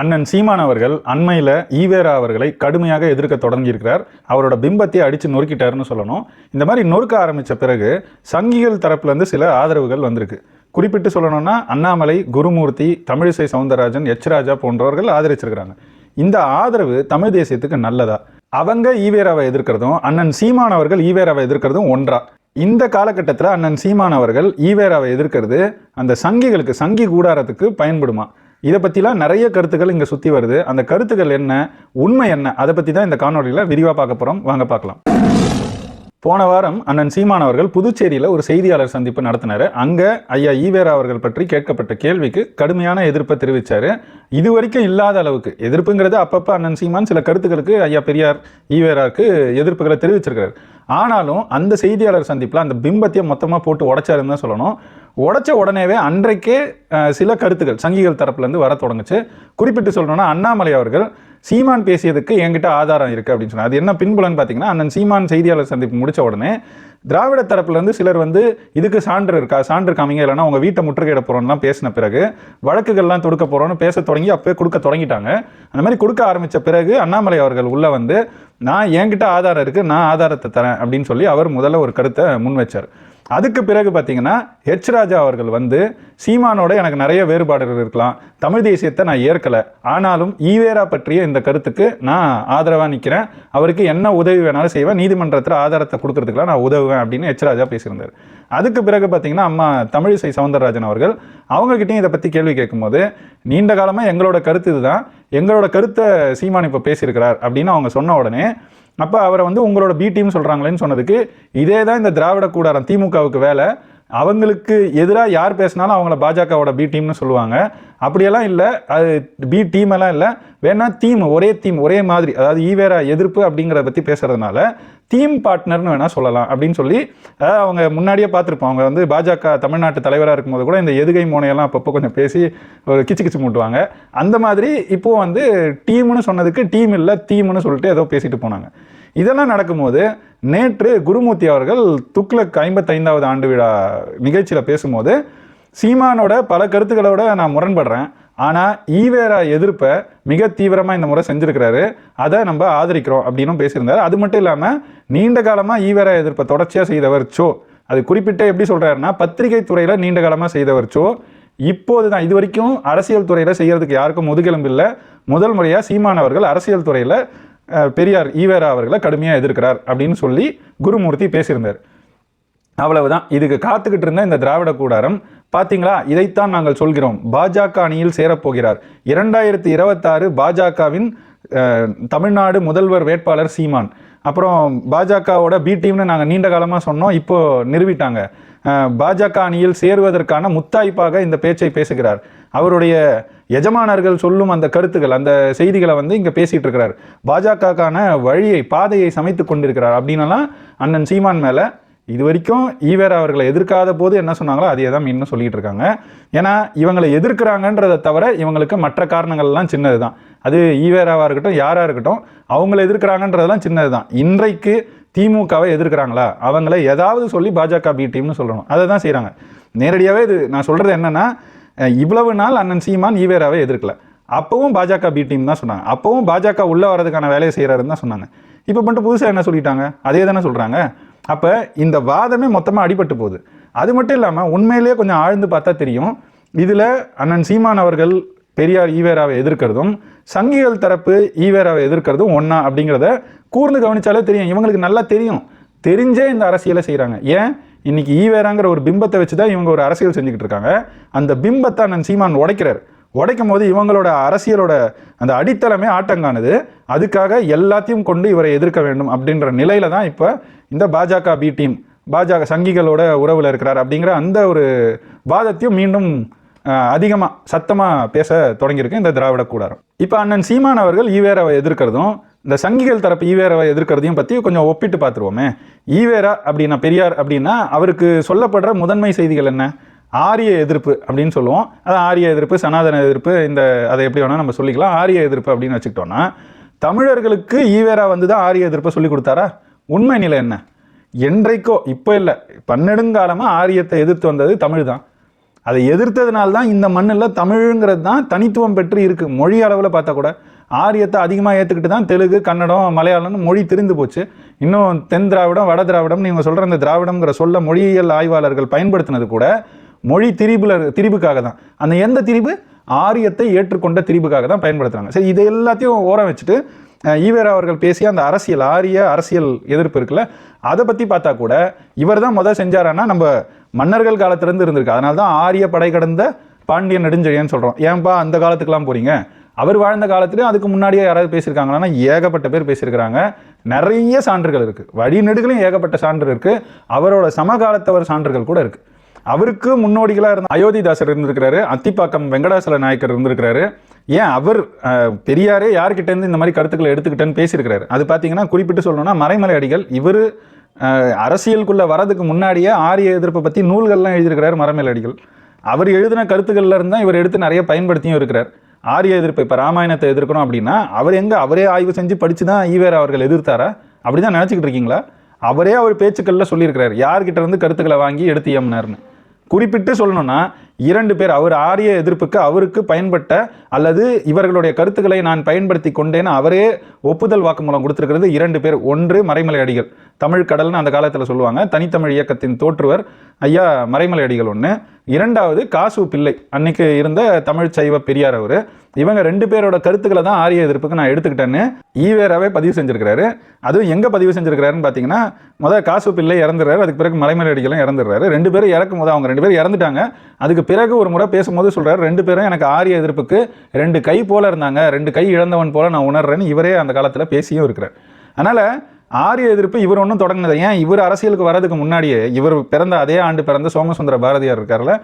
அண்ணன் சீமான் அவர்கள் அண்மையில் ஈவேரா அவர்களை கடுமையாக எதிர்க்க தொடங்கியிருக்கிறார். அவரோட பிம்பத்தை அடித்து நொறுக்கிட்டாருன்னு சொல்லணும். இந்த மாதிரி நொறுக்க ஆரம்பித்த பிறகு சங்கிகள் தரப்புலேருந்து சில ஆதரவுகள் வந்திருக்கு. குறிப்பிட்டு சொல்லணும்னா அண்ணாமலை குருமூர்த்தி தமிழிசை சவுந்தரராஜன் எச் ராஜா போன்றவர்கள் ஆதரிச்சிருக்கிறாங்க. இந்த ஆதரவு தமிழ் தேசியத்துக்கு நல்லதா? அவங்க ஈவேராவை எதிர்க்கிறதும் அண்ணன் சீமான் அவர்கள் ஈவேராவை எதிர்க்கிறதும் ஒன்றா? இந்த காலகட்டத்தில் அண்ணன் சீமான் அவர்கள் ஈவேராவை எதிர்க்கிறது அந்த சங்கிகளுக்கு சங்கி கூடாரத்துக்கு பயன்படுமா? இதை பற்றிலாம் நிறைய கருத்துக்கள் இங்கே சுற்றி வருது. அந்த கருத்துக்கள் என்ன உண்மை என்ன அதை பற்றி தான் இந்த காணொலியில் விரிவாக பார்க்க போகிறோம் வாங்க பார்க்கலாம். போன வாரம் அண்ணன் சீமான் அவர்கள் புதுச்சேரியில் ஒரு செய்தியாளர் சந்திப்பு நடத்தினார். அங்கே ஐயா ஈவேரா அவர்கள் பற்றி கேட்கப்பட்ட கேள்விக்கு கடுமையான எதிர்ப்பை தெரிவித்தார் இது வரைக்கும் இல்லாத அளவுக்கு எதிர்ப்புங்கிறது அப்பப்போ அண்ணன் சீமான் சில கருத்துக்களுக்கு ஐயா பெரியார் ஈவேராவுக்கு எதிர்ப்புகளை தெரிவிச்சிருக்காரு ஆனாலும் அந்த செய்தியாளர் சந்திப்பில் அந்த பிம்பத்தையும் மொத்தமாக போட்டு உடைச்சாருன்னு தான் சொல்லணும். உடைச்ச உடனேவே அன்றைக்கே சில கருத்துக்கள் சங்கிகள் தரப்புலேருந்து வர தொடங்குச்சு. குறிப்பிட்டு சொல்லணும்னா அண்ணாமலை அவர்கள் சீமான் பேசியதுக்கு என்கிட்ட ஆதாரம் இருக்குது அப்படின்னு சொன்னார். அது என்ன பின்புலன்னு பார்த்தீங்கன்னா அண்ணன் சீமான் செய்தியாளர் சந்திப்பு முடித்த உடனே திராவிட தரப்புலேருந்து சிலர் வந்து இதுக்கு சான்று இருக்கா? சான்று காமிங்க இல்லைன்னா உங்கள் வீட்டை முற்றுகையிட போகிறோம்லாம் பேசின பிறகு வழக்குகள்லாம் தொடுக்க போகிறோன்னு பேச தொடங்கி அப்போயே கொடுக்க தொடங்கிட்டாங்க. அந்த மாதிரி கொடுக்க ஆரம்பித்த பிறகு அண்ணாமலை அவர்கள் உள்ளே வந்து நான் என்கிட்ட ஆதாரம் இருக்குது நான் ஆதாரத்தை தரேன் அப்படின்னு சொல்லி அவர் முதல்ல ஒரு கருத்தை முன் வச்சார் அதுக்கு பிறகு பார்த்தீங்கன்னா ஹெச் ராஜா அவர்கள் வந்து சீமானோட எனக்கு நிறைய வேறுபாடுகள் இருக்கலாம். தமிழ் தேசியத்தை நான் ஏற்கலை. ஆனாலும் ஈவேரா பற்றிய இந்த கருத்துக்கு நான் ஆதரவாக நிற்கிறேன் அவருக்கு என்ன உதவி வேணாலும் செய்வேன். நீதிமன்றத்தில் ஆதாரத்தை கொடுக்கறதுக்குலாம் நான் உதவுவேன் அப்படின்னு ஹெச் ராஜா பேசியிருந்தார். அதுக்கு பிறகு பார்த்தீங்கன்னா அம்மா தமிழிசை சவுந்தரராஜன் அவர்கள் அவங்கக்கிட்டையும் இதை பற்றி கேள்வி கேட்கும்போது நீண்ட காலமாக எங்களோட கருத்து இதுதான். எங்களோட கருத்தை சீமான் இப்போ பேசியிருக்கிறார் அப்படின்னு அவங்க சொன்ன உடனே அப்போ அவரை வந்து உங்களோட பி டீம் சொல்கிறாங்களேன்னு சொன்னதுக்கு இதே தான் இந்த திராவிட கூடாரம் திமுகவுக்கு வேலை. அவங்களுக்கு எதிராக யார் பேசினாலும் அவங்கள பாஜகவோட பி டீம்னு சொல்லுவாங்க. அப்படியெல்லாம் இல்லை. அது பி டீம் எல்லாம் இல்லை. வேணா தீம் ஒரே தீம் ஒரே மாதிரி அதாவது ஈவேரா எதிர்ப்பு அப்படிங்கிறத பற்றி பேசுகிறதுனால தீம் பார்ட்னர்னு வேணால் சொல்லலாம் அப்படின்னு சொல்லி அவங்க முன்னாடியே பார்த்துருப்போம். அவங்க வந்து பாஜக தமிழ்நாட்டு தலைவராக இருக்கும்போது கூட இந்த எதுகை மோனையெல்லாம் அப்பப்போ கொஞ்சம் பேசி ஒரு கிச்சு கிச்சு மூட்டுவாங்க. அந்த மாதிரி இப்போது வந்து டீம்னு சொன்னதுக்கு டீம் இல்லை தீம்னு சொல்லிட்டு ஏதோ பேசிட்டு போனாங்க. இதெல்லாம் நடக்கும்போது நேற்று குருமூர்த்தி அவர்கள் துக்ளக் ஐம்பத்தைந்தாவது ஆண்டு விழா நிகழ்ச்சியில் பேசும்போது சீமானோட பல கருத்துக்களோட நான் முரண்படுறேன். ஆனால் ஈவேரா எதிர்ப்பை மிக தீவிரமாக இந்த முறை செஞ்சுருக்கிறாரு. அதை நம்ம ஆதரிக்கிறோம் அப்படின்னும் பேசியிருந்தார். அது மட்டும் இல்லாமல் நீண்ட காலமாக ஈவேரா எதிர்ப்பை தொடர்ச்சியாக செய்தவர் சோ. அது குறிப்பிட்ட எப்படி சொல்கிறாருன்னா பத்திரிகை துறையில் நீண்ட காலமாக செய்தவர் சோ. இப்போது தான் இது வரைக்கும் அரசியல் துறையில் செய்கிறதுக்கு யாருக்கும் முதுகெலும்பு இல்லை. முதல் முறையாக சீமான் அவர்கள் அரசியல் துறையில் பெரியார் ஈவேரா அவர்களை கடுமையாக எதிர்க்கிறார் அப்படின்னு சொல்லி குருமூர்த்தி பேசியிருந்தார். அவ்வளவுதான். இதுக்கு காத்துக்கிட்டு இருந்த இந்த திராவிட கூடாரம் பாத்தீங்களா? இதைத்தான் நாங்கள் சொல்கிறோம். பாஜக அணியில் சேரப்போகிறார். இரண்டாயிரத்தி இருபத்தாறு பாஜகவின் தமிழ்நாடு முதல்வர் வேட்பாளர் சீமான். அப்புறம் பாஜகவோட பி டீம்னு நாங்கள் நீண்ட காலமாக சொன்னோம். இப்போ நிறுவிட்டாங்க. பாஜக அணியில் சேருவதற்கான முத்தாய்ப்பாக இந்த பேச்சை பேசுகிறார். அவருடைய எஜமானர்கள் சொல்லும் அந்த கருத்துக்கள் அந்த செய்திகளை வந்து இங்கே பேசிகிட்டு இருக்கிறார். பாஜகக்கான வழியை பாதையை சமைத்து கொண்டிருக்கிறார். அப்படின்னலாம் அண்ணன் சீமான் மேலே இது வரைக்கும் ஈவேரா அவர்களை எதிர்க்காத போது என்ன சொன்னாங்களோ அதே தான் இன்னும் சொல்லிட்டு இருக்காங்க. ஏன்னா இவங்களை எதிர்க்கிறாங்கன்றதை தவிர இவங்களுக்கு மற்ற காரணங்கள்லாம் சின்னது தான் அது ஈவேராவாக இருக்கட்டும் யாராக இருக்கட்டும் அவங்கள எதிர்க்கிறாங்கன்றதெல்லாம் சின்னது தான் இன்றைக்கு திமுகவை எதிர்க்கிறாங்களா? அவங்கள ஏதாவது சொல்லி பாஜக பி டீம்னு சொல்லணும். அதை தான் செய்கிறாங்க நேரடியாகவே இது நான் சொல்கிறது என்னென்னா இவ்வளவு நாள் அண்ணன் சீமான் ஈவேராவை எதிர்க்கல. அப்பவும் பாஜக பி டீம் தான் சொன்னாங்க. அப்பவும் பாஜக உள்ளே வரதுக்கான வேலையை செய்கிறாருன்னு தான் சொன்னாங்க. இப்போ மட்டும் புதுசாக என்ன சொல்லிட்டாங்க? அதே தானே சொல்கிறாங்க அப்போ இந்த வாதமே மொத்தமாக அடிபட்டு போகுது. அது மட்டும் இல்லாமல் உண்மையிலேயே கொஞ்சம் ஆழ்ந்து பார்த்தா தெரியும். இதில் அண்ணன் சீமான் அவர்கள் பெரியார் ஈவேராவை எதிர்க்கிறதும் சங்கிகள் தரப்பு ஈவேராவை எதிர்க்கிறதும் ஒன்றா அப்படிங்கிறத கூர்ந்து கவனிச்சாலே தெரியும். இவங்களுக்கு நல்லா தெரியும். தெரிஞ்சே இந்த அரசியலை செய்கிறாங்க ஏன்? இன்றைக்கி ஈவேராங்கிற ஒரு பிம்பத்தை வச்சு தான் இவங்க ஒரு அரசியல் செஞ்சுக்கிட்டு இருக்காங்க. அந்த பிம்பத்தை அண்ணன் சீமான் உடைக்கிறார். உடைக்கும் போது இவங்களோட அரசியலோட அந்த அடித்தளமே ஆட்டங்கானது அதுக்காக எல்லாத்தையும் கொண்டு இவரை எதிர்க்க வேண்டும் அப்படின்ற நிலையில தான் இப்போ இந்த பாஜக பி டீம் பாஜக சங்கிகளோட உறவில் இருக்கிறார் அப்படிங்கிற அந்த ஒரு வாதத்தையும் மீண்டும் அதிகமாக சத்தமாக பேச தொடங்கியிருக்கு இந்த திராவிட கூடாரம். இப்போ அண்ணன் சீமான் அவர்கள் ஈவேராவை எதிர்க்கிறதும் இந்த சங்கிகள் தரப்பு ஈவேராவை எதிர்க்கிறதையும் பற்றி கொஞ்சம் ஒப்பிட்டு பார்த்துருவோமே ஈவேரா அப்படின்னா பெரியார் அப்படின்னா அவருக்கு சொல்லப்படுற முதன்மை செய்திகள் என்ன? ஆரிய எதிர்ப்பு அப்படின்னு சொல்லுவோம். அது ஆரிய எதிர்ப்பு சனாதன எதிர்ப்பு இந்த அதை எப்படி வேணால் நம்ம சொல்லிக்கலாம். ஆரிய எதிர்ப்பு அப்படின்னு வச்சுக்கிட்டோன்னா தமிழர்களுக்கு ஈவேரா வந்து தான் ஆரிய எதிர்ப்பை சொல்லி கொடுத்தாரா? உண்மை நிலை என்ன? என்றைக்கோ இப்போ இல்லை. பன்னெடுங்காலமாக ஆரியத்தை எதிர்த்து வந்தது தமிழ் தான் அதை எதிர்த்ததுனால தான் இந்த மண்ணில் தமிழுங்கிறது தான் தனித்துவம் பெற்று இருக்கு. மொழி அளவில் பார்த்தா கூட ஆரியத்தை அதிகமாக ஏற்றுக்கிட்டு தான் தெலுங்கு கன்னடம் மலையாளம்னு மொழி திரிந்து போச்சு. இன்னும் தென் திராவிடம் வட திராவிடம் நீங்கள் சொல்கிற அந்த திராவிடம்ங்கிற சொல்ல மொழியியல் ஆய்வாளர்கள் பயன்படுத்தினது கூட மொழி திரிபுல திரிபுக்காக தான். அந்த எந்த திரிபு? ஆரியத்தை ஏற்றுக்கொண்ட திரிபுக்காக தான் பயன்படுத்துகிறாங்க சரி இது எல்லாத்தையும் ஓரம் வச்சுட்டு ஈவேரா அவர்கள் பேசிய அந்த அரசியல் ஆரிய அரசியல் எதிர்ப்பு இருக்குல்ல அதை பற்றி பார்த்தா கூட இவர் தான் முதல் செஞ்சாரான்னா நம்ம மன்னர்கள் காலத்திலேருந்து இருந்திருக்கு. அதனால தான் ஆரிய படை கடந்த பாண்டியன் நெடுஞ்செழியன்னு சொல்கிறோம் ஏன்பா அந்த காலத்துக்கெலாம் போகிறீங்க அவர் வாழ்ந்த காலத்துலேயும் அதுக்கு முன்னாடியே யாராவது பேசியிருக்காங்களான்னா ஏகப்பட்ட பேர் பேசியிருக்கிறாங்க. நிறைய சான்றுகள் இருக்குது வழிநெடுகளையும் ஏகப்பட்ட சான்று இருக்குது அவரோட சமகாலத்தவர் சான்றுகள் கூட இருக்குது அவருக்கு முன்னோடிகளாக இருந்த அயோத்திதாசர் இருந்திருக்கிறாரு அத்திப்பாக்கம் வெங்கடாசல நாயக்கர் இருந்திருக்கிறாரு. ஏன் அவர் பெரியாரே யார்கிட்டேருந்து இந்த மாதிரி கருத்துக்களை எடுத்துக்கிட்டேன்னு பேசியிருக்கிறாரு. அது பார்த்தீங்கன்னா குறிப்பிட்டு சொல்லணும்னா மறைமலை அடிகள் இவர் அரசியலுக்குள்ளே வரதுக்கு முன்னாடியே ஆரிய எதிர்ப்பை பற்றி நூல்கள்லாம் எழுதியிருக்கிறார் மறைமலை அடிகள். அவர் எழுதின கருத்துக்கள்ல இருந்தால் இவர் எடுத்து நிறைய பயன்படுத்தியும் இருக்கிறார். ஆரிய எதிர்ப்பு இப்போ ராமாயணத்தை எதிர்க்கணும் அப்படின்னா அவர் எங்கே அவரே ஆய்வு செஞ்சு படித்து தான் ஈவேரா அவர்கள் எதிர்த்தாரா? அப்படி தான் நினச்சிக்கிட்டு இருக்கீங்களா? அவரே அவர் பேச்சுக்களில் சொல்லியிருக்கிறார். யார்கிட்ட இருந்து கருத்துக்களை வாங்கி எடுத்து ஏம்னார்னு குறிப்பிட்டு சொல்லணும்னா இரண்டு பேர் அவர் ஆரிய எதிர்ப்புக்கு அவருக்கு பயன்பட்ட அல்லது இவர்களுடைய கருத்துக்களை நான் பயன்படுத்தி கொண்டேன்னு அவரே ஒப்புதல் வாக்குமூலம் கொடுத்திருக்கிறது. இரண்டு பேர் ஒன்று மறைமலை அடிகள். தமிழ் கடல்னு அந்த காலத்தில் சொல்லுவாங்க. தனித்தமிழ் இயக்கத்தின் தோற்றுவர் ஐயா மறைமலை அடிகள் ஒன்று இரண்டாவது காசு பிள்ளை. அன்னைக்கு இருந்த தமிழ் சைவ பெரியார் அவர். இவங்க ரெண்டு பேரோட கருத்துக்களை தான் ஆரிய எதிர்ப்புக்கு நான் எடுத்துக்கிட்டேன்னு ஈவேராவே பதிவு செஞ்சுருக்கிறாரு. அதுவும் எங்கே பதிவு செஞ்சுருக்கிறாருன்னு பார்த்தீங்கன்னா முதல் காசு பிள்ளை இறந்துடுறாரு அதுக்கு பிறகு மலைமலை அடிகளும் இறந்துடுறாரு. ரெண்டு பேரும் இறக்கும் போது அவங்க ரெண்டு பேரும் இறந்துட்டாங்க. அதுக்கு பிறகு ஒரு முறை பேசும்போது சொல்கிறாரு ரெண்டு பேரும் எனக்கு ஆரிய எதிர்ப்புக்கு ரெண்டு கை போல இருந்தாங்க ரெண்டு கை இழந்தவன் போல நான் உணர்றேன்னு இவரே அந்த காலத்தில் பேசியும் இருக்கிறார். அதனால் ஆரிய எதிர்ப்பு இவர் ஒன்றும் தொடங்கினது. ஏன்? இவர் அரசியலுக்கு வரதுக்கு முன்னாடியே இவர் பிறந்த அதே ஆண்டு பிறந்த சோமசுந்தர பாரதியார் இருக்கார்ல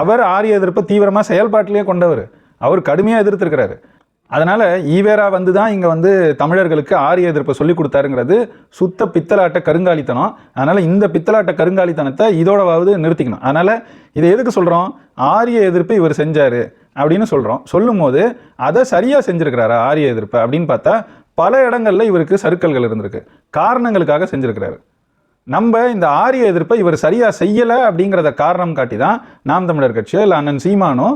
அவர் ஆரிய எதிர்ப்பை தீவிரமாக செயல்பாட்டிலேயே கொண்டவர். அவர் கடுமையாக எதிர்த்திருக்கிறாரு. அதனால் ஈவேரா வந்து தான் இங்கே வந்து தமிழர்களுக்கு ஆரிய எதிர்ப்பை சொல்லி கொடுத்தாருங்கிறது சுத்த பித்தலாட்ட கருங்காலித்தனம். அதனால் இந்த பித்தலாட்ட கருங்காலித்தனத்தை இதோடவாவது நிறுத்திக்கணும். அதனால் இதை எதுக்கு சொல்கிறோம் ஆரிய எதிர்ப்பு இவர் செஞ்சார் அப்படின்னு சொல்கிறோம் சொல்லும் போது அதை சரியாக செஞ்சுருக்கிறாரா ஆரிய எதிர்ப்பு அப்படின்னு பார்த்தா பல இடங்களில் இவருக்கு சருக்கல்கள் இருந்திருக்கு. காரணங்களுக்காக செஞ்சுருக்கிறாரு. நம்ம இந்த ஆரிய எதிர்ப்பை இவர் சரியாக செய்யலை அப்படிங்கிறத காரணம் காட்டி தான் நாம் தமிழர் கட்சியோ இல்லை அண்ணன் சீமானோ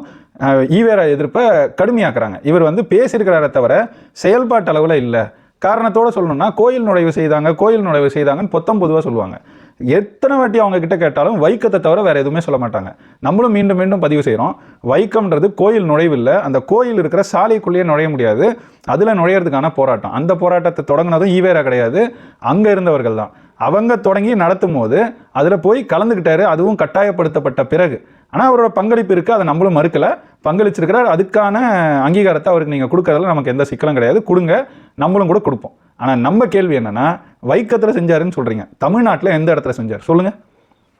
ஈவேரா எதிர்ப்பை கடுமையாக்குறாங்க. இவர் வந்து பேசியிருக்கிறாரே தவிர செயல்பாட்டு அளவில் இல்லை. காரணத்தோடு சொல்லணும்னா கோயில் நுழைவு செய்தாங்க கோயில் நுழைவு செய்தாங்கன்னு பொத்தம் பொதுவாக சொல்லுவாங்க. எத்தனை வாட்டி அவங்க கிட்ட கேட்டாலும் வைக்கத்தை தவிர வேறு எதுவுமே சொல்ல மாட்டாங்க. நம்மளும் மீண்டும் மீண்டும் பதிவு செய்கிறோம் வைக்கம்ன்றது கோயில் நுழைவில்லை. அந்த கோயில் இருக்கிற சாலைக்குள்ளேயே நுழைய முடியாது. அதில் நுழையிறதுக்கான போராட்டம். அந்த போராட்டத்தை தொடங்கினதும் ஈவேரா கிடையாது. அங்கே இருந்தவர்கள் தான். அவங்க தொடங்கி நடத்தும் போது அதில் போய் கலந்துக்கிட்டாரு அதுவும் கட்டாயப்படுத்தப்பட்ட பிறகு. ஆனால் அவரோட பங்களிப்பு இருக்குது அதை நம்மளும் மறுக்கலை. பங்களிச்சிருக்கிறார். அதுக்கான அங்கீகாரத்தை அவருக்கு நீங்கள் கொடுக்கறதுல நமக்கு எந்த சிக்கலும் கிடையாது. கொடுங்க. நம்மளும் கூட கொடுப்போம். ஆனால் நம்ம கேள்வி என்னென்னா வைக்கத்தில் செஞ்சாருன்னு சொல்கிறீங்க தமிழ்நாட்டில் எந்த இடத்துல செஞ்சார்? சொல்லுங்கள்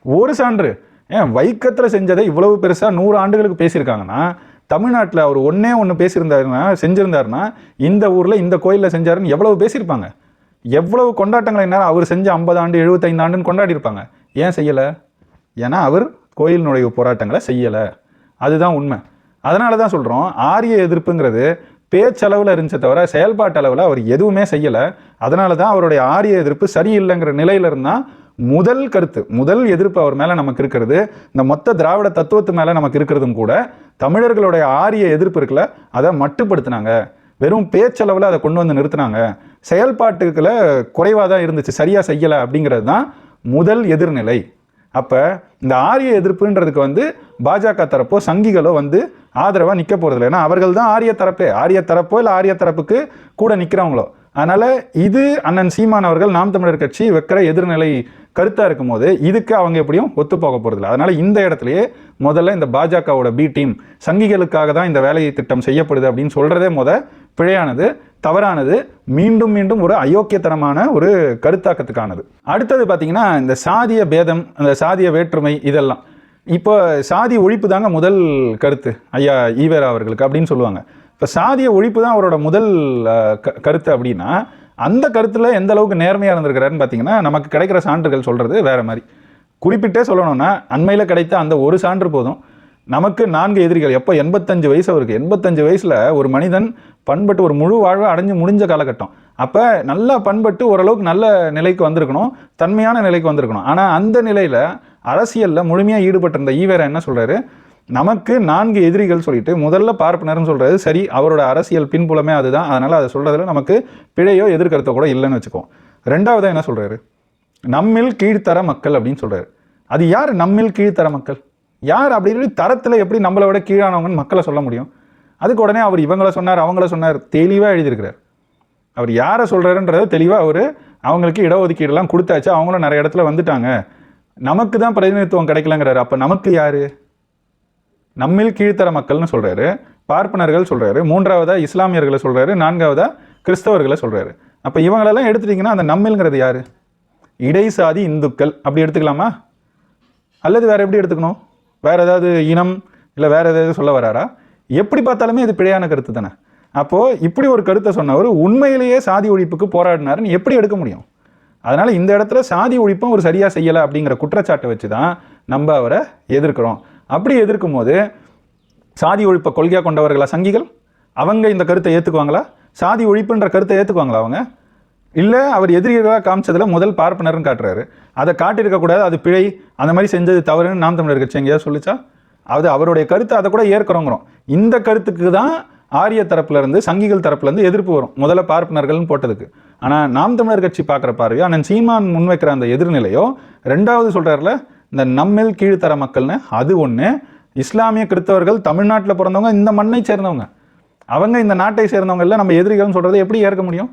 ஒரு சான்று. ஏன் வைக்கத்தில் செஞ்சதை இவ்வளவு பெருசாக நூறு ஆண்டுகளுக்கு பேசியிருக்காங்கன்னா தமிழ்நாட்டில் அவர் ஒன்றே ஒன்று பேசியிருந்தாருன்னா செஞ்சுருந்தாருன்னா இந்த ஊரில் இந்த கோயிலில் செஞ்சாருன்னு எவ்வளவு பேசியிருப்பாங்க? எவ்வளவு கொண்டாட்டங்களை நேரம் அவர் செஞ்ச ஐம்பது ஆண்டு எழுபத்தைந்து ஆண்டுன்னு கொண்டாடியிருப்பாங்க. ஏன் செய்யலை? ஏன்னா அவர் கோயில் நுழைவு போராட்டங்களை செய்யலை. அதுதான் உண்மை. அதனால தான் சொல்கிறோம் ஆரிய எதிர்ப்புங்கிறது பேச்சளவில் இருந்துச்சே தவிர செயல்பாட்டு அளவில் அவர் எதுவுமே செய்யலை. அதனால தான் அவருடைய ஆரிய எதிர்ப்பு சரியில்லைங்கிற நிலையில இருந்தால் முதல் கருத்து முதல் எதிர்ப்பு அவர் மேலே நமக்கு இருக்கிறது. இந்த மொத்த திராவிட தத்துவத்து மேலே நமக்கு இருக்கிறதும் கூட தமிழர்களுடைய ஆரிய எதிர்ப்பு இருக்குல்ல அதை மட்டுப்படுத்தினாங்க. வெறும் பேச்சளவில் அதை கொண்டு வந்து நிறுத்தினாங்க. செயல்பாட்டுக்களை குறைவாக தான் இருந்துச்சு சரியாக செய்யலை அப்படிங்கிறது தான் முதல் எதிர்நிலை. அப்போ இந்த ஆரிய எதிர்ப்புன்றதுக்கு வந்து பாஜக தரப்போ சங்கிகளோ வந்து ஆதரவாக நிற்க போகிறதில்ல ஏன்னா அவர்கள் தான் ஆரிய தரப்பே. ஆரிய தரப்போ இல்லை ஆரிய தரப்புக்கு கூட நிற்கிறவங்களோ அதனால் இது அண்ணன் சீமான் அவர்கள் நாம் தமிழர் கட்சி வைக்கிற எதிர்நிலை கருத்தாக இருக்கும்போது இதுக்கு அவங்க எப்படியும் ஒத்து போக போகிறதில்ல அதனால் இந்த இடத்துலையே முதல்ல இந்த பாஜகவோட பி டீம் சங்கிகளுக்காக தான் இந்த வேலையை திட்டம் செய்யப்படுது அப்படின்னு சொல்கிறதே முத பிழையானது. தவறானது மீண்டும் மீண்டும் ஒரு அயோக்கியத்தனமான ஒரு கருத்தாக்கத்துக்கானது. அடுத்தது பார்த்திங்கன்னா இந்த சாதிய பேதம் அந்த சாதிய வேற்றுமை இதெல்லாம். இப்போ சாதி ஒழிப்பு தாங்க முதல் கருத்து ஐயா ஈவேரா அவர்களுக்கு அப்படின்னு சொல்லுவாங்க. இப்போ சாதிய ஒழிப்பு தான் அவரோட முதல் க- கருத்து அப்படின்னா அந்த கருத்தில் எந்த அளவுக்கு நேர்மையாக இருந்திருக்கிறாருன்னு பார்த்தீங்கன்னா நமக்கு கிடைக்கிற சான்றுகள் சொல்கிறது வேற மாதிரி. குறிப்பிட்டே சொல்லணும்னா அண்மையில் கிடைத்த அந்த ஒரு சான்று போதும். நமக்கு நான்கு எதிரிகள் எப்போ எண்பத்தஞ்சு வயசு அவருக்கு எண்பத்தஞ்சு வயசில் ஒரு மனிதன் பண்பட்டு ஒரு முழு வாழ்வை அடைஞ்சு முடிஞ்ச காலகட்டம். அப்போ நல்லா பண்பட்டு ஓரளவுக்கு நல்ல நிலைக்கு வந்திருக்கணும் தன்மையான நிலைக்கு வந்திருக்கணும். ஆனால் அந்த நிலையில் அரசியலில் முழுமையாக ஈடுபட்டிருந்த ஈவேரா என்ன சொல்கிறாரு நமக்கு நான்கு எதிரிகள் சொல்லிட்டு முதல்ல பார்ப்பனர்னு சொல்கிறது சரி அவரோட அரசியல் பின்புலமே அதுதான். அதனால் அதை சொல்கிறதுல நமக்கு பிழையோ எதிர்கருத்தோ கூட இல்லைன்னு வச்சுக்கோ. ரெண்டாவதாக என்ன சொல்கிறாரு நம்மில் கீழ்த்தர மக்கள் அப்படின்னு சொல்கிறாரு அது யார் நம்மில் கீழ்த்தர மக்கள்? யார் அப்படின்னு தரத்தில் எப்படி நம்மளை விட கீழானவங்கன்னு மக்களை சொல்ல முடியும். அதுக்கு உடனே அவர் இவங்கள சொன்னார் அவங்கள சொன்னார். தெளிவாக எழுதியிருக்கிறார். அவர் யாரை சொல்கிறாருன்றத தெளிவாக அவர் அவங்களுக்கு இடஒதுக்கீடுலாம் கொடுத்தாச்சு. அவங்களும் நிறைய இடத்துல வந்துட்டாங்க. நமக்கு தான் பிரதிநிதித்துவம் கிடைக்கலங்கிறாரு. அப்போ நமக்கு யார்? நம்மில் கீழ்த்தர மக்கள்னு சொல்கிறாரு பார்ப்பனர்கள் சொல்கிறாரு மூன்றாவதாக இஸ்லாமியர்களை சொல்கிறாரு நான்காவதாக கிறிஸ்தவர்களை சொல்கிறாரு அப்போ இவங்களெல்லாம் எடுத்துட்டிங்கன்னா அந்த நம்மில்ங்கிறது இடை இடைசாதி இந்துக்கள். அப்படி எடுத்துக்கலாமா? அல்லது வேறு எப்படி எடுத்துக்கணும்? வேறு ஏதாவது இனம் இல்லை வேறு ஏதாவது சொல்ல வராரா? எப்படி பார்த்தாலுமே இது பிழையான கருத்து தானே? அப்போது இப்படி ஒரு கருத்தை சொன்னவர் உண்மையிலேயே சாதி ஒழிப்புக்கு போராடினாருன்னு எப்படி எடுக்க முடியும்? அதனால் இந்த இடத்துல சாதி ஒழிப்பும் ஒரு சரியாக செய்யலை அப்படிங்கிற குற்றச்சாட்டை வச்சு தான் நம்ம அவரை எதிர்க்கிறோம். அப்படி எதிர்க்கும் போது சாதி ஒழிப்பை கொள்கையாக கொண்டவர்களா சங்கிகள்? அவங்க இந்த கருத்தை ஏற்றுக்குவாங்களா சாதி ஒழிப்புன்ற கருத்தை ஏற்றுக்குவாங்களா அவங்க? இல்லை அவர் எதிரிகளாக காமிச்சதில் முதல் பார்ப்பனர்னு காட்டுறாரு. அதை காட்டியிருக்கக்கூடாது அது பிழை அந்த மாதிரி செஞ்சது தவறுன்னு நாம் தமிழர் கட்சி எங்கேயாவது சொல்லிச்சா? அது அவருடைய கருத்து அதை கூட ஏற்கிறோங்கிறோம். இந்த கருத்துக்கு தான் ஆரிய தரப்புலேருந்து சங்கிகள் தரப்புலேருந்து எதிர்ப்பு வரும் முதல்ல பார்ப்பனர்கள்னு போட்டதுக்கு. ஆனால் நாம் தமிழர் கட்சி பார்க்குற பார்வையோ அண்ணன் சீமான் முன்வைக்கிற அந்த எதிர்நிலையோ ரெண்டாவது சொல்கிறார்ல இந்த நம்மில் கீழ்த்தர மக்கள்னு அது ஒன்று இஸ்லாமிய கிறிஸ்தவர்கள் தமிழ்நாட்டில் பிறந்தவங்க இந்த மண்ணை சேர்ந்தவங்க. அவங்க இந்த நாட்டை சேர்ந்தவங்க இல்லை நம்ம எதிரிகள்னு சொல்கிறத எப்படி ஏற்க முடியும்?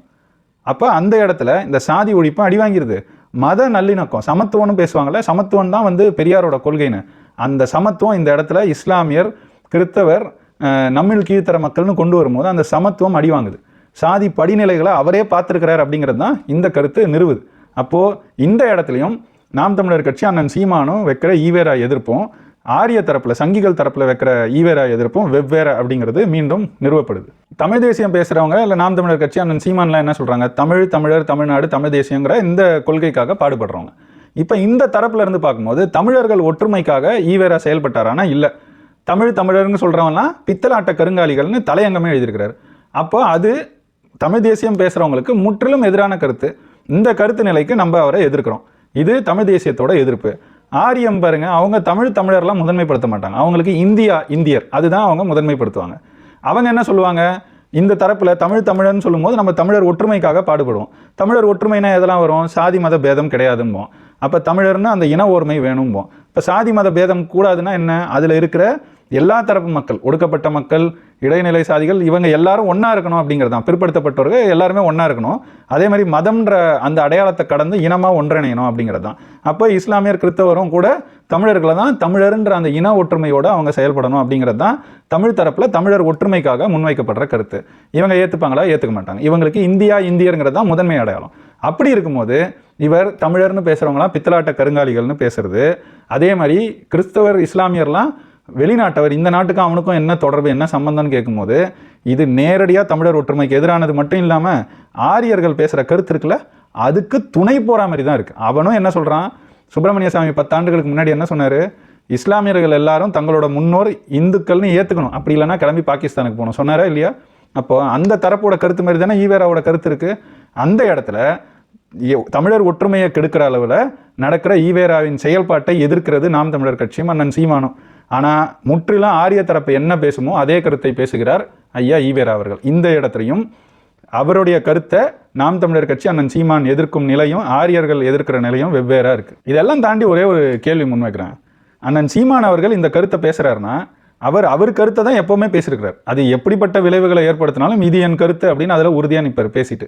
அப்போ அந்த இடத்துல இந்த சாதி ஒழிப்பு அடிவாங்கிருது. மத நல்லிணக்கம் சமத்துவம்னு பேசுவாங்கள்ல சமத்துவம் தான் வந்து பெரியாரோட கொள்கைன்னு. அந்த சமத்துவம் இந்த இடத்துல இஸ்லாமியர் கிறிஸ்தவர் நம்மில் கீழ்த்தர மக்கள்னு கொண்டு வரும்போது அந்த சமத்துவம் அடிவாங்குது சாதி படிநிலைகளை அவரே பார்த்துருக்கிறார் அப்படிங்கிறது தான் இந்த கருத்து நிறுவுது. அப்போது இந்த இடத்துலையும் நாம் தமிழர் கட்சி அண்ணன் சீமானும் வைக்கிற ஈவேரா எதிர்ப்பும். ஆரிய தரப்பில் சங்கிகள் தரப்பில் வைக்கிற ஈவேரா எதிர்ப்பும். வெவ்வேறு அப்படிங்கிறது மீண்டும் நிறுவப்படுது. தமிழ் தேசியம் பேசுகிறவங்க இல்லை நாம் தமிழர் கட்சி அண்ணன் சீமான்லாம் என்ன சொல்கிறாங்க தமிழ் தமிழர் தமிழ்நாடு தமிழ் தேசியங்கிற இந்த கொள்கைக்காக பாடுபடுறவங்க. இப்போ இந்த தரப்புல இருந்து பார்க்கும்போது தமிழர்கள் ஒற்றுமைக்காக ஈவேரா செயல்பட்டாரானா? இல்லை. தமிழ் தமிழர்னு சொல்றவன்லாம் பித்தலாட்ட கருங்காலிகள்னு தலையங்கமே எழுதியிருக்கிறார். அப்போ அது தமிழ் தேசியம் பேசுகிறவங்களுக்கு முற்றிலும் எதிரான கருத்து. இந்த கருத்து நிலைக்கு நம்ம அவரை எதிர்க்கிறோம். இது தமிழ் தேசியத்தோட எதிர்ப்பு. ஆரியம் பாருங்க அவங்க தமிழ் தமிழர்லாம் முதன்மைப்படுத்த மாட்டாங்க. அவங்களுக்கு இந்தியா இந்தியர் அதுதான் அவங்க முதன்மைப்படுத்துவாங்க. அவங்க என்ன சொல்லுவாங்க? இந்த தரப்பில் தமிழ் தமிழன் சொல்லும்போது நம்ம தமிழர் ஒற்றுமைக்காக பாடுபடுவோம். தமிழர் ஒற்றுமைனா எதெல்லாம் வரும்? சாதி மத பேதம் கிடையாதும்போம். அப்போ தமிழர்னா அந்த இன ஓர்மை வேணும்போம். இப்போ சாதி மத பேதம் கூடாதுன்னா என்ன? அதில் இருக்கிற எல்லா தரப்பு மக்கள் ஒடுக்கப்பட்ட மக்கள் இடைநிலை சாதிகள் இவங்க எல்லாரும் ஒன்றா இருக்கணும் அப்படிங்கிறது தான் பிற்படுத்தப்பட்டவர்கள் எல்லாருமே ஒன்றா இருக்கணும். அதே மாதிரி மதம்ன்ற அந்த அடையாளத்தை கடந்து இனமாக ஒன்றிணையணும் அப்படிங்கிறது தான் அப்போ இஸ்லாமியர் கிறிஸ்தவரும் கூட தமிழர்களை தான் தமிழர்ன்ற அந்த இன ஒற்றுமையோடு அவங்க செயல்படணும் அப்படிங்கிறது தான் தமிழ் தரப்பில் தமிழர் ஒற்றுமைக்காக முன்வைக்கப்படுற கருத்து. இவங்க ஏற்றுப்பாங்களா ஏற்றுக்க மாட்டாங்க. இவங்களுக்கு இந்தியா இந்தியருங்கிறது தான் முதன்மை அடையாளம். அப்படி இருக்கும்போது இவர் தமிழர்னு பேசுகிறவங்களாம் பித்தலாட்ட கருங்காலிகள்னு பேசுறது. அதே மாதிரி கிறிஸ்தவர் இஸ்லாமியர்லாம் வெளிநாட்டவர் இந்த நாட்டுக்கும் அவனுக்கும் என்ன தொடர்பு என்ன சம்பந்தம்னு கேட்கும்போது இது நேரடியாக தமிழர் ஒற்றுமைக்கு எதிரானது மட்டும் இல்லாமல் ஆரியர்கள் பேசுகிற கருத்து இருக்குல்ல அதுக்கு துணை போகிற மாதிரி தான் இருக்குது அவனும் என்ன சொல்கிறான் சுப்பிரமணிய சாமி பத்தாண்டுகளுக்கு முன்னாடி என்ன சொன்னார்? இஸ்லாமியர்கள் எல்லாரும் தங்களோட முன்னோர் இந்துக்கள்னு ஏற்றுக்கணும் அப்படி இல்லைன்னா கிளம்பி பாகிஸ்தானுக்கு போகணும். சொன்னாரா இல்லையா? அப்போ அந்த தரப்போட கருத்து மாதிரி தானே ஈவேராவோட கருத்து இருக்குது அந்த இடத்துல தமிழர் ஒற்றுமையை கெடுக்கிற அளவில் நடக்கிற ஈவேராவின் செயல்பாட்டை எதிர்க்கிறது நாம் தமிழர் கட்சியும் அண்ணன் சீமானும். ஆனால் முற்றிலும் ஆரிய தரப்பு என்ன பேசுமோ அதே கருத்தை பேசுகிறார் ஐயா ஈவேரா அவர்கள். இந்த இடத்துலையும் அவருடைய கருத்தை நாம் தமிழர் கட்சி அண்ணன் சீமான் எதிர்க்கும் நிலையும் ஆரியர்கள் எதிர்க்கிற நிலையும் வெவ்வேறாக இருக்குது இதெல்லாம் தாண்டி ஒரே ஒரு கேள்வி முன்வைக்கிறேன். அண்ணன் சீமான் அவர்கள் இந்த கருத்தை பேசுறாருன்னா அவர் அவர் கருத்தை தான் எப்போவுமே பேசியிருக்கிறார். அது எப்படிப்பட்ட விளைவுகளை ஏற்படுத்தினாலும் இது என் கருத்து அப்படின்னு அதில் உறுதியாக நிற்பார் பேசிட்டு.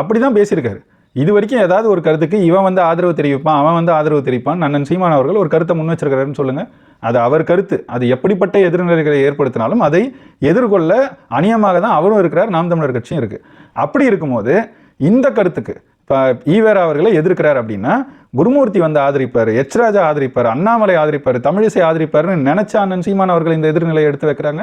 அப்படிதான் பேசியிருக்காரு. இது வரைக்கும் ஏதாவது ஒரு கருத்துக்கு இவன் வந்து ஆதரவு தெரிவிப்பான் அவன் வந்து ஆதரவு தெரிவிப்பான். அண்ணன் சீமான் அவர்கள் ஒரு கருத்தை முன் வச்சிருக்கிறாருன்னு சொல்லுங்கள் அது அவர் கருத்து. அது எப்படிப்பட்ட எதிர்நிலைகளை ஏற்படுத்தினாலும் அதை எதிர்கொள்ள அநியமாக தான் அவரும் இருக்கிறார் நாம் தமிழர் கட்சியும் இருக்குது அப்படி இருக்கும்போது இந்த கருத்துக்கு இப்போ ஈவேரா அவர்களை எதிர்க்கிறார் அப்படின்னா குருமூர்த்தி வந்து ஆதரிப்பார் எச்ராஜா ஆதரிப்பார் அண்ணாமலை ஆதரிப்பார் தமிழிசை ஆதரிப்பார்னு நினச்சா அண்ணன் சீமான் அவர்கள் இந்த எதிர்நிலையை எடுத்து வைக்கிறாங்க.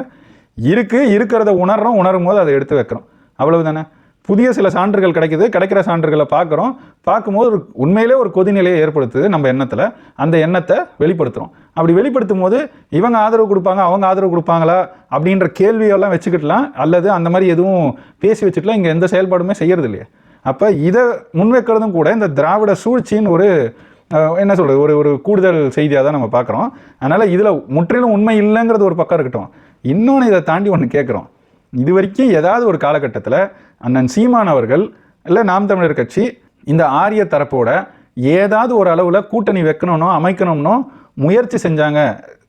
இருக்கு இருக்கிறத உணர்றோம் உணரும் போது அதை எடுத்து வைக்கிறோம். அவ்வளவுதானே? புதிய சில சான்றுகள் கிடைக்குது. கிடைக்கிற சான்றுகளை பார்க்குறோம். பார்க்கும்போது ஒரு உண்மையிலே ஒரு கொதிநிலையை ஏற்படுத்துது நம்ம எண்ணத்தில். அந்த எண்ணத்தை வெளிப்படுத்துகிறோம் அப்படி வெளிப்படுத்தும் போது இவங்க ஆதரவு கொடுப்பாங்க அவங்க ஆதரவு கொடுப்பாங்களா? அப்படின்ற கேள்வியெல்லாம் வச்சுக்கிட்டலாம் அல்லது அந்த மாதிரி எதுவும் பேசி வச்சுக்கலாம் இங்கே எந்த செயல்பாடுமே செய்யறது இல்லையே அப்போ இதை முன்வைக்கிறதும் கூட இந்த திராவிட சூழ்ச்சின்னு ஒரு என்ன சொல்கிறது ஒரு ஒரு கூடுதல் செய்தியாக தான் நம்ம பார்க்குறோம். அதனால் இதில் முற்றிலும் உண்மை இல்லைங்கிறது ஒரு பக்கம் இருக்கட்டும். இன்னொன்று இதை தாண்டி ஒன்று கேட்குறோம். இது வரைக்கும் ஏதாவது ஒரு காலகட்டத்தில் அண்ணன் சீமான் அவர்கள் இல்லை நாம் தமிழர் கட்சி இந்த ஆரிய தரப்போட ஏதாவது ஒரு அளவில் கூட்டணி வைக்கணும்னோ அமைக்கணும்னோ முயற்சி செஞ்சாங்க.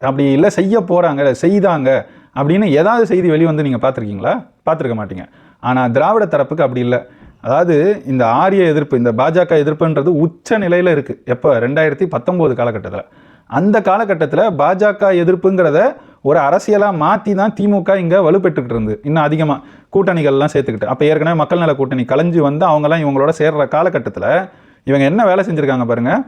அப்படி இல்லை செய்ய போகிறாங்க செய்தாங்க அப்படின்னு ஏதாவது செய்தி வெளிவந்து நீங்கள் பார்த்துருக்கீங்களா பார்த்துருக்க மாட்டீங்க. ஆனால் திராவிட தரப்புக்கு அப்படி இல்லை. அதாவது இந்த ஆரிய எதிர்ப்பு இந்த பாஜக எதிர்ப்புன்றது உச்ச நிலையில் இருக்குது எப்போ? ரெண்டாயிரத்தி பத்தொம்போது காலகட்டத்தில். அந்த காலகட்டத்தில் பாஜக எதிர்ப்புங்கிறத ஒரு அரசியலாக மாற்றி தான் திமுக இங்கே வலுப்பெற்றுக்கிட்டு இருந்து. இன்னும் அதிகமாக கூட்டணிகள்லாம் சேர்த்துக்கிட்டு. அப்போ ஏற்கனவே மக்கள் நல கூட்டணி கலைஞ்சு வந்து அவங்கெல்லாம் இவங்களோட சேர்கிற காலகட்டத்தில் இவங்க என்ன வேலை செஞ்சுருக்காங்க பாருங்கள்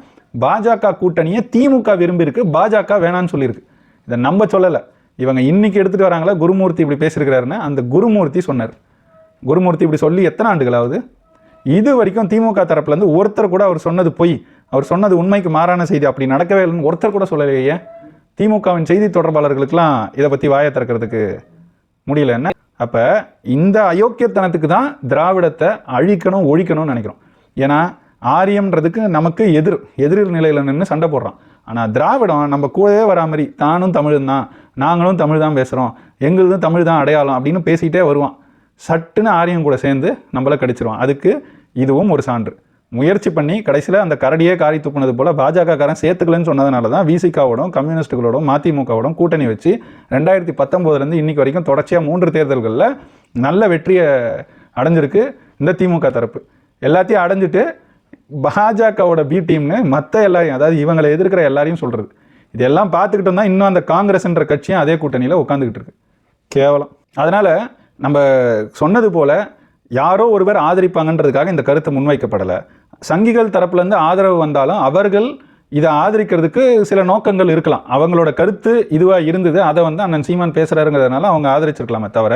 பாஜக கூட்டணியை திமுக விரும்பியிருக்கு பாஜக வேணான்னு சொல்லியிருக்கு. இதை நம்ம சொல்லலை. இவங்க இன்னைக்கு எடுத்துகிட்டு வராங்களா? குருமூர்த்தி இப்படி பேசியிருக்கிறாருன்னு அந்த குருமூர்த்தி சொன்னார். குருமூர்த்தி இப்படி சொல்லி எத்தனை ஆண்டுகளாவது? இது வரைக்கும் திமுக தரப்புலேருந்து ஒருத்தர் கூட அவர் சொன்னது பொய். அவர் சொன்னது உண்மைக்கு மாறான செய்தி. அப்படி நடக்கவே இல்லைன்னு ஒருத்தர் கூட சொல்லலையே. திமுகவின் செய்தி தொடர்பாளர்களுக்கெல்லாம் இதை பற்றி வாயை திறக்கிறதுக்கு முடியல என்ன? அப்போ இந்த அயோக்கியத்தனத்துக்கு தான் திராவிடத்தை அழிக்கணும் ஒழிக்கணும்னு நினைக்கிறோம். ஏன்னா ஆரியம்ன்றதுக்கு நமக்கு எதிர் எதிர் நிலையில் நின்று சண்டை போடுறான். ஆனால் திராவிடம் நம்ம கூடவே வரா மாதிரி தானும் தமிழ் தான் நாங்களும் தமிழ் தான் பேசுகிறோம் எங்களுதும் தமிழ் தான் அடையாளம் அப்படின்னு பேசிக்கிட்டே வருவான். சட்டுன்னு ஆரியம் கூட சேர்ந்து நம்மள கடிச்சிருவான். அதுக்கு இதுவும் ஒரு சான்று. முயற்சி பண்ணி கடைசியில் அந்த கரடியே காரி துப்புனது போல் பாஜக காரன் சேர்த்துக்கலன்னு சொன்னதுனால தான் விசிகாவோடும் கம்யூனிஸ்ட்டுகளோடும் மதிமுகவோடும் கூட்டணி வச்சு ரெண்டாயிரத்தி பத்தொம்போதுலேருந்து இன்னைக்கு வரைக்கும் தொடர்ச்சியாக மூன்று தேர்தல்களில் நல்ல வெற்றியை அடைஞ்சிருக்கு இந்த திமுக தரப்பு. எல்லாத்தையும் அடைஞ்சிட்டு பாஜகவோட பி டீம்னு மற்ற எல்லாரையும் அதாவது இவங்களை எதிர்க்கிற எல்லாரையும் சொல்கிறது இதெல்லாம் பார்த்துக்கிட்டு தான் இன்னும் அந்த காங்கிரஸ்ன்ற கட்சியும் அதே கூட்டணியில் உட்காந்துக்கிட்டு இருக்கு. கேவலம். அதனால் நம்ம சொன்னது போல் யாரோ ஒருவர் ஆதரிப்பாங்கன்றதுக்காக இந்த கருத்து முன்வைக்கப்படலை. சங்கிகள் தரப்புலேருந்து ஆதரவு வந்தாலும் அவர்கள் இதை ஆதரிக்கிறதுக்கு சில நோக்கங்கள் இருக்கலாம். அவங்களோட கருத்து இதுவாக இருந்தது அதை வந்து அண்ணன் சீமான் பேசுகிறாருங்கிறதுனால அவங்க ஆதரிச்சிருக்கலாமே தவிர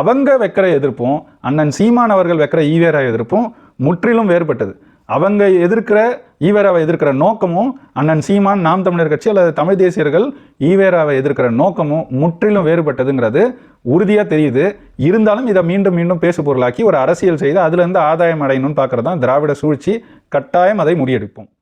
அவங்க வைக்கிற எதிர்ப்பும் அண்ணன் சீமான் அவர்கள் வைக்கிற ஈவேரா எதிர்ப்பும் முற்றிலும் வேறுபட்டது. அவங்க எதிர்க்கிற ஈவேராவை எதிர்க்கிற நோக்கமும் அண்ணன் சீமான் நாம் தமிழர் கட்சி அல்லது தமிழ் தேசியர்கள் ஈவேராவை எதிர்க்கிற நோக்கமும் முற்றிலும் வேறுபட்டதுங்கிறது. உறுதியாக தெரியுது. இருந்தாலும் இதை மீண்டும் மீண்டும் பேசு பொருளாக்கி ஒரு அரசியல் செய்து அதுலேருந்து ஆதாயம் அடையணும்னு பார்க்குறது தான் திராவிட சூழ்ச்சி. கட்டாயம் அதை முறியடிப்போம்.